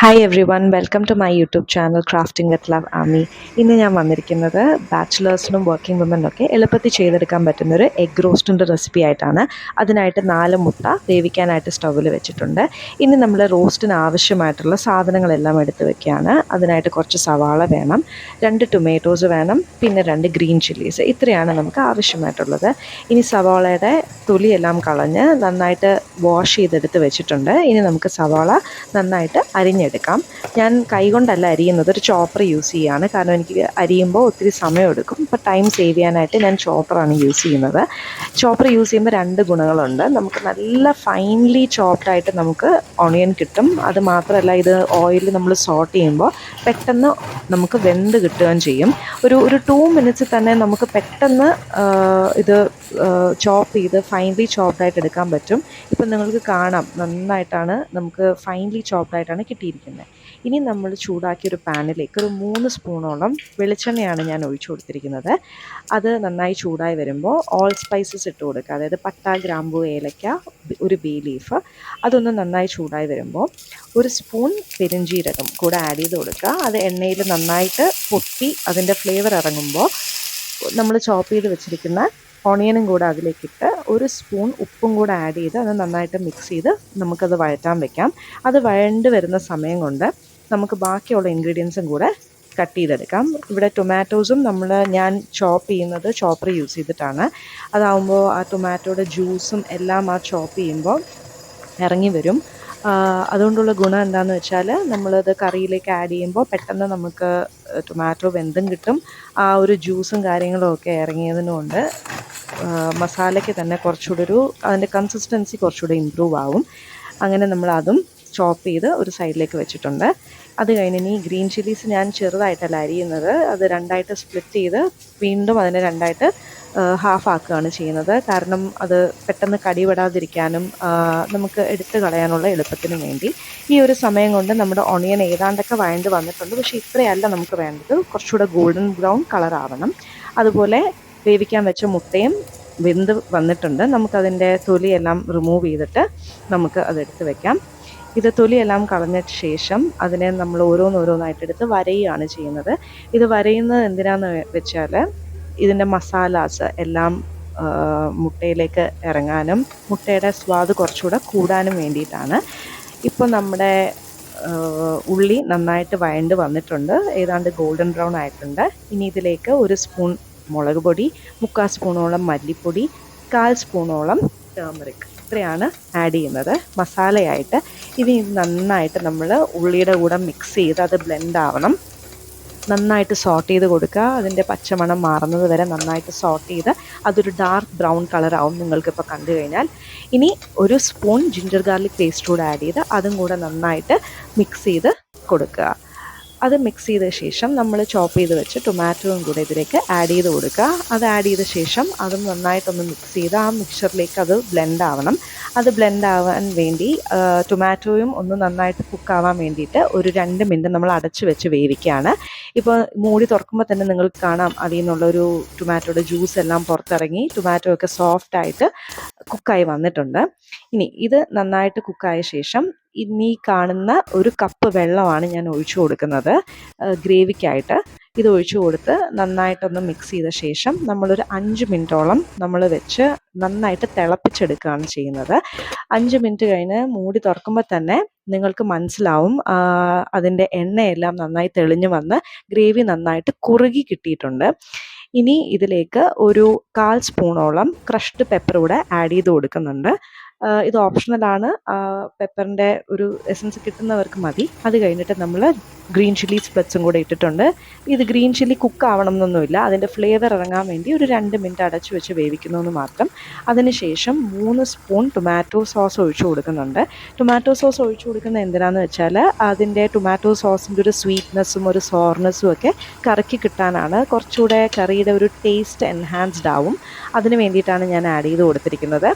Hi everyone welcome to my YouTube channel crafting with love Aami ഇന്ന് ഞാൻ വന്നിരിക്കുന്നത് ബാച്ചിലേഴ്സിനും working വുമനൊക്കെ എളുപ്പത്തിൽ ചെയ്തെടുക്കാൻ പറ്റുന്ന ഒരു എഗ് റോസ്റ്റിന്റെ റെസിപ്പി ആയിട്ടാണ്. അതിനായിട്ട് നാല് മുട്ട വേവിക്കാനായിട്ട് സ്റ്റൗവിൽ വെച്ചിട്ടുണ്ട്. ഇനി നമ്മൾ റോസ്റ്റിന് ആവശ്യമായിട്ടുള്ള സാധനങ്ങളെല്ലാം എടുത്ത് വെക്കുകയാണ്. അതിനായിട്ട് കുറച്ച് സവാള വേണം രണ്ട് ടൊമാറ്റോസ് വേണം പിന്നെ രണ്ട് ഗ്രീൻ ചില്ലീസ് ഇത്രയാണ് നമുക്ക് ആവശ്യമായിട്ടുള്ളത്. ഇനി സവാളയുടെ തൊലിയെല്ലാം കളഞ്ഞ് നന്നായിട്ട് വാഷ് ചെയ്തെടുത്ത് വെച്ചിട്ടുണ്ട്. ഇനി നമുക്ക് സവാള നന്നായിട്ട് അരിഞ്ഞെടുക്കാം. ഞാൻ കൈകൊണ്ടല്ല അരിയുന്നത് ഒരു ചോപ്പർ യൂസ് ചെയ്യുകയാണ് കാരണം എനിക്ക് അരിയുമ്പോൾ ഒത്തിരി സമയമെടുക്കും. അപ്പോൾ ടൈം സേവ് ചെയ്യാനായിട്ട് ഞാൻ ചോപ്പറാണ് യൂസ് ചെയ്യുന്നത്. ചോപ്പർ യൂസ് ചെയ്യുമ്പോൾ രണ്ട് ഗുണങ്ങളുണ്ട്. നമുക്ക് നല്ല ഫൈൻലി ചോപ്ഡായിട്ട് നമുക്ക് ഓണിയൻ കിട്ടും. അത് മാത്രമല്ല ഇത് ഓയിൽ നമ്മൾ സോട്ട് ചെയ്യുമ്പോൾ പെട്ടെന്ന് നമുക്ക് വെന്ത് കിട്ടുകയും ചെയ്യും. ഒരു ഒരു ടു മിനിറ്റ്സിൽ തന്നെ നമുക്ക് പെട്ടെന്ന് ഇത് ചോപ്പ് ചെയ്ത് ഫൈൻലി ചോപ്ഡായിട്ട് എടുക്കാൻ പറ്റും. ഇപ്പം നിങ്ങൾക്ക് കാണാം നന്നായിട്ടാണ് നമുക്ക് ഫൈൻലി ചോപ്ഡായിട്ടാണ് കിട്ടിയിരിക്കുന്നത്. ഇനി നമ്മൾ ചൂടാക്കിയ ഒരു പാനിലേക്ക് ഒരു മൂന്ന് സ്പൂണോളം വെളിച്ചെണ്ണയാണ് ഞാൻ ഒഴിച്ചു കൊടുത്തിരിക്കുന്നത്. അത് നന്നായി ചൂടായി വരുമ്പോൾ ഓൾ സ്പൈസസ് ഇട്ട് കൊടുക്കുക. അതായത് പട്ട ഗ്രാമ്പു ഏലക്ക ഒരു ബേ ലീഫ് അതൊന്ന് നന്നായി ചൂടായി വരുമ്പോൾ ഒരു സ്പൂൺ പെരുംജീരകം കൂടെ ആഡ് ചെയ്ത് കൊടുക്കുക. അത് എണ്ണയിൽ നന്നായിട്ട് പൊട്ടി അതിന്റെ ഫ്ലേവർ ഇറങ്ങുമ്പോൾ നമ്മൾ ചോപ്പ് ചെയ്ത് വെച്ചിരിക്കുന്ന ഓണിയനും കൂടെ അതിലേക്കിട്ട് ഒരു സ്പൂൺ ഉപ്പും കൂടെ ആഡ് ചെയ്ത് അത് നന്നായിട്ട് മിക്സ് ചെയ്ത് നമുക്കത് വഴറ്റാൻ വെക്കാം. അത് വഴണ്ട് വരുന്ന സമയം കൊണ്ട് നമുക്ക് ബാക്കിയുള്ള ഇൻഗ്രീഡിയൻസും കൂടെ കട്ട് ചെയ്തെടുക്കാം. ഇവിടെ ടൊമാറ്റോസും നമ്മൾ ഞാൻ ചോപ്പ് ചെയ്യുന്നത് ചോപ്പർ യൂസ് ചെയ്തിട്ടാണ്. അതാവുമ്പോൾ ആ ടൊമാറ്റോയുടെ ജ്യൂസും എല്ലാം ആ ചോപ്പ് ചെയ്യുമ്പോൾ ഇറങ്ങി വരും. അതുകൊണ്ടുള്ള ഗുണം എന്താണെന്ന് വെച്ചാൽ നമ്മളത് കറിയിലേക്ക് ആഡ് ചെയ്യുമ്പോൾ പെട്ടെന്ന് നമുക്ക് ടൊമാറ്റോ വെന്തും കിട്ടും. ആ ഒരു ജ്യൂസും കാര്യങ്ങളും ഒക്കെ ഇറങ്ങിയതിനുകൊണ്ട് മസാലയ്ക്ക് തന്നെ കുറച്ചുകൂടി ഒരു അതിന്റെ കൺസിസ്റ്റൻസി കുറച്ചുകൂടി ഇമ്പ്രൂവ് ആവും. അങ്ങനെ നമ്മൾ അതും ചോപ്പ് ചെയ്ത് ഒരു സൈഡിലേക്ക് വെച്ചിട്ടുണ്ട്. അത് കഴിഞ്ഞ് ഈ ഗ്രീൻ ചില്ലീസ് ഞാൻ ചെറുതായിട്ടല്ല അരിയുന്നത്. അത് രണ്ടായിട്ട് സ്പ്ലിറ്റ് ചെയ്ത് വീണ്ടും അതിനെ രണ്ടായിട്ട് ഹാഫ് ആക്കുകയാണ് ചെയ്യുന്നത്. കാരണം അത് പെട്ടെന്ന് കടിപെടാതിരിക്കാനും നമുക്ക് എടുത്തു കളയാനുള്ള എളുപ്പത്തിന് വേണ്ടി. ഈ ഒരു സമയം കൊണ്ട് നമ്മുടെ ഒണിയൻ ഏതാണ്ടൊക്കെ വഴണ്ട് വന്നിട്ടുണ്ട്. പക്ഷേ ഇത്രയല്ല നമുക്ക് വേണ്ടത്. കുറച്ചുകൂടെ ഗോൾഡൻ ബ്രൗൺ കളർ ആവണം. അതുപോലെ വേവിക്കാൻ വെച്ച മുട്ടയും വെന്ത് വന്നിട്ടുണ്ട്. നമുക്കതിന്റെ തൊലിയെല്ലാം റിമൂവ് ചെയ്തിട്ട് നമുക്ക് അതെടുത്ത് വെക്കാം. ഇത് തൊലിയെല്ലാം കളഞ്ഞ ശേഷം അതിനെ നമ്മൾ ഓരോന്നോരോന്നായിട്ട് എടുത്ത് വരയുകയാണ് ചെയ്യുന്നത്. ഇത് വരയുന്നത് എന്തിനാന്ന് വെച്ചാൽ ഇതിന്റെ മസാലാസ് എല്ലാം മുട്ടയിലേക്ക് ഇറങ്ങാനും മുട്ടയുടെ സ്വാദ് കുറച്ചുകൂടെ കൂടാനും വേണ്ടിയിട്ടാണ്. ഇപ്പോൾ നമ്മുടെ ഉള്ളി നന്നായിട്ട് വഴണ്ട് വന്നിട്ടുണ്ട്. ഏതാണ്ട് ഗോൾഡൻ ബ്രൗൺ ആയിട്ടുണ്ട്. ഇനി ഇതിലേക്ക് ഒരു സ്പൂൺ മുളക് പൊടി മുക്കാൽ സ്പൂണോളം മല്ലിപ്പൊടി കാൽ സ്പൂണോളം ടേമറിക് ഇത്രയാണ് ആഡ് ചെയ്യുന്നത്. മസാലയായിട്ട് ഇത് നന്നായിട്ട് നമ്മൾ ഉള്ളിയുടെ കൂടെ മിക്സ് ചെയ്ത് അത് ബ്ലെൻഡ് ആവണം. നന്നായിട്ട് സോട്ട് ചെയ്ത് കൊടുക്കുക. അതിന്റെ പച്ചമണം മാറുന്നത് വരെ നന്നായിട്ട് സോട്ട് ചെയ്ത് അതൊരു ഡാർക്ക് ബ്രൗൺ കളറാവും നിങ്ങൾക്കിപ്പോൾ കണ്ടു കഴിഞ്ഞാൽ. ഇനി ഒരു സ്പൂൺ ജിഞ്ചർ ഗാർലിക് പേസ്റ്റ് കൂടെ ആഡ് ചെയ്ത് അതും കൂടെ നന്നായിട്ട് മിക്സ് ചെയ്ത് കൊടുക്കുക. അത് മിക്സ് ചെയ്ത ശേഷം നമ്മൾ ചോപ്പ് ചെയ്ത് വെച്ച് ടൊമാറ്റോയും കൂടെ ഇതിലേക്ക് ആഡ് ചെയ്ത് കൊടുക്കുക. അത് ആഡ് ചെയ്ത ശേഷം അതും നന്നായിട്ടൊന്ന് മിക്സ് ചെയ്ത് ആ മിക്സറിലേക്ക് അത് ബ്ലെൻഡ് ആവണം. അത് ബ്ലെൻഡ് ആവാൻ വേണ്ടി ടൊമാറ്റോയും ഒന്ന് നന്നായിട്ട് കുക്കാവാൻ വേണ്ടിയിട്ട് ഒരു രണ്ട് മിനിറ്റ് നമ്മൾ അടച്ച് വെച്ച് വേവിക്കുകയാണ്. ഇപ്പോൾ മൂടി തുറക്കുമ്പോൾ തന്നെ നിങ്ങൾക്ക് കാണാം അതിൽ നിന്നുള്ളൊരു ടൊമാറ്റോയുടെ ജ്യൂസ് എല്ലാം പുറത്തിറങ്ങി ടൊമാറ്റോ ഒക്കെ സോഫ്റ്റ് ആയിട്ട് കുക്കായി വന്നിട്ടുണ്ട്. ഇനി ഇത് നന്നായിട്ട് കുക്കായ ശേഷം ഇനി കാണുന്ന ഒരു കപ്പ് വെള്ളമാണ് ഞാൻ ഒഴിച്ചു കൊടുക്കുന്നത്. ഗ്രേവിക്കായിട്ട്. ഇത് ഒഴിച്ചു കൊടുത്ത് നന്നായിട്ടൊന്ന് മിക്സ് ചെയ്ത ശേഷം നമ്മളൊരു അഞ്ച് മിനിറ്റോളം നമ്മൾ വെച്ച് നന്നായിട്ട് തിളപ്പിച്ചെടുക്കുകയാണ് ചെയ്യുന്നത്. അഞ്ച് മിനിറ്റ് കഴിഞ്ഞ് മൂടി തുറക്കുമ്പോൾ തന്നെ നിങ്ങൾക്ക് മനസ്സിലാവും അതിന്റെ എണ്ണയെല്ലാം നന്നായി തെളിഞ്ഞു വന്ന് ഗ്രേവി നന്നായിട്ട് കുറുകി കിട്ടിയിട്ടുണ്ട്. ഇനി ഇതിലേക്ക് ഒരു കാൽ സ്പൂണോളം ക്രഷ്ഡ് പെപ്പർ കൂടെ ആഡ് ചെയ്ത് കൊടുക്കുന്നുണ്ട്. ഇത് ഓപ്ഷണലാണ് പെപ്പറിന്റെ ഒരു എസൻസ് കിട്ടുന്നവർക്ക് മതി. അത് കഴിഞ്ഞിട്ട് നമ്മൾ ഗ്രീൻ ചില്ലി സ്പ്ലറ്റ്സും കൂടെ ഇട്ടിട്ടുണ്ട്. ഇത് ഗ്രീൻ ചില്ലി കുക്ക് ആവണം എന്നൊന്നുമില്ല അതിന്റെ ഫ്ലേവർ ഇറങ്ങാൻ വേണ്ടി ഒരു രണ്ട് മിനിറ്റ് അടച്ചു വെച്ച് വേവിക്കുന്നു മാത്രം. അതിനുശേഷം മൂന്ന് സ്പൂൺ ടൊമാറ്റോ സോസ് ഒഴിച്ചു കൊടുക്കുന്നുണ്ട്. ടൊമാറ്റോ സോസ് ഒഴിച്ചു കൊടുക്കുന്ന എന്തിനാന്ന് വെച്ചാൽ അതിന്റെ ടൊമാറ്റോ സോസിന്റെ ഒരു സ്വീറ്റ്നെസ്സും ഒരു സോർനെസ്സും ഒക്കെ കറക്കി കിട്ടാനാണ്. കുറച്ചുകൂടെ കറിയുടെ ഒരു ടേസ്റ്റ് എൻഹാൻസ്ഡ് ആവും. അതിന് വേണ്ടിയിട്ടാണ് ഞാൻ ആഡ് ചെയ്ത് കൊടുത്തിരിക്കുന്നത്.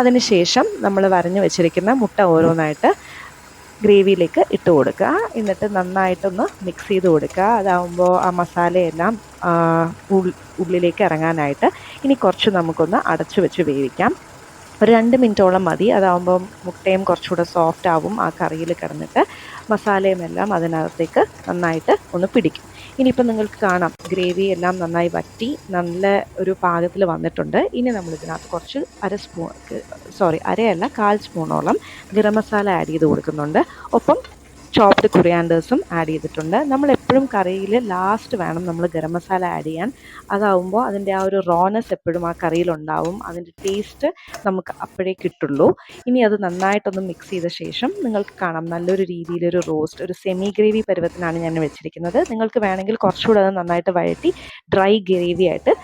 അതിനുശേഷം നമ്മൾ വരഞ്ഞു വെച്ചിരിക്കുന്ന മുട്ട ഓരോന്നായിട്ട് ഗ്രേവിയിലേക്ക് ഇട്ട് കൊടുക്കുക. എന്നിട്ട് നന്നായിട്ടൊന്ന് മിക്സ് ചെയ്ത് കൊടുക്കുക. അതാവുമ്പോൾ ആ മസാലയെല്ലാം ഉള്ളിലേക്ക് ഇറങ്ങാനായിട്ട് ഇനി കുറച്ച് നമുക്കൊന്ന് അടച്ചു വെച്ച് വേവിക്കാം. ഒരു രണ്ട് മിനിറ്റോളം മതി. അതാവുമ്പോൾ മുട്ടയും കുറച്ചുകൂടെ സോഫ്റ്റ് ആവും ആ കറിയിൽ കിടന്നിട്ട്. മസാലയും എല്ലാം അതിനകത്തേക്ക് നന്നായിട്ട് ഒന്ന് പിടിക്കും. ഇനിയിപ്പോൾ നിങ്ങൾക്ക് കാണാം. ഗ്രേവി എല്ലാം നന്നായി വറ്റി നല്ല ഒരു പാകത്തിൽ വന്നിട്ടുണ്ട്. ഇനി നമ്മൾ ഇതിനകത്ത് കുറച്ച് അര സ്പൂൺ സോറി അരയല്ല കാൽ സ്പൂണോളം ഗരം മസാല ആഡ് ചെയ്ത് കൊടുക്കുന്നുണ്ട്. ഒപ്പം ചോപ്ഡ് കുറിയാൻഡേഴ്സും ആഡ് ചെയ്തിട്ടുണ്ട്. നമ്മൾ എപ്പോഴും കറിയിൽ ലാസ്റ്റ് വേണം നമ്മൾ ഗരം മസാല ആഡ് ചെയ്യാൻ. അതാവുമ്പോൾ അതിന്റെ ആ ഒരു റോനസ് എപ്പോഴും ആ കറിയിൽ ഉണ്ടാവും. അതിന്റെ ടേസ്റ്റ് നമുക്ക് അപ്പോഴേ കിട്ടുള്ളൂ. ഇനി അത് നന്നായിട്ടൊന്ന് മിക്സ് ചെയ്ത ശേഷം നിങ്ങൾക്ക് കാണാം നല്ലൊരു രീതിയിലൊരു റോസ്റ്റ് ഒരു സെമി ഗ്രേവി പരുവത്തിനാണ് ഞാൻ വെച്ചിരിക്കുന്നത്. നിങ്ങൾക്ക് വേണമെങ്കിൽ കുറച്ചുകൂടെ അത് നന്നായിട്ട് വഴറ്റി ഡ്രൈ ഗ്രേവി ആയിട്ട്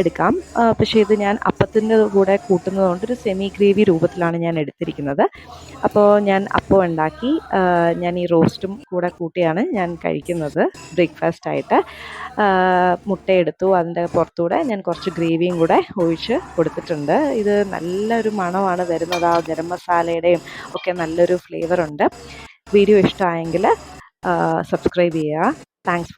എടുക്കാം. പക്ഷേ ഇത് ഞാൻ അപ്പത്തിന്റെ കൂടെ കൂട്ടുന്നതുകൊണ്ട് ഒരു സെമി ഗ്രേവി രൂപത്തിലാണ് ഞാൻ എടുത്തിരിക്കുന്നത്. അപ്പോൾ ഞാൻ അപ്പം ഉണ്ടാക്കി. ഞാൻ ഈ റോസ്റ്റും കൂടെ കൂട്ടിയാണ് ഞാൻ കഴിക്കുന്നത് ബ്രേക്ക്ഫാസ്റ്റ് ആയിട്ട്. മുട്ടയെടുത്തു അതിന്റെ പുറത്തൂടെ ഞാൻ കുറച്ച് ഗ്രേവിയും കൂടെ ഒഴിച്ച് കൊടുത്തിട്ടുണ്ട്. ഇത് നല്ലൊരു മണമാണ് വരുന്നത് ആ ഗരം മസാലയുടെയും ഒക്കെ നല്ലൊരു ഫ്ലേവർ ഉണ്ട്. വീഡിയോ ഇഷ്ടമായെങ്കിൽ സബ്സ്ക്രൈബ് ചെയ്യുക. താങ്ക്സ്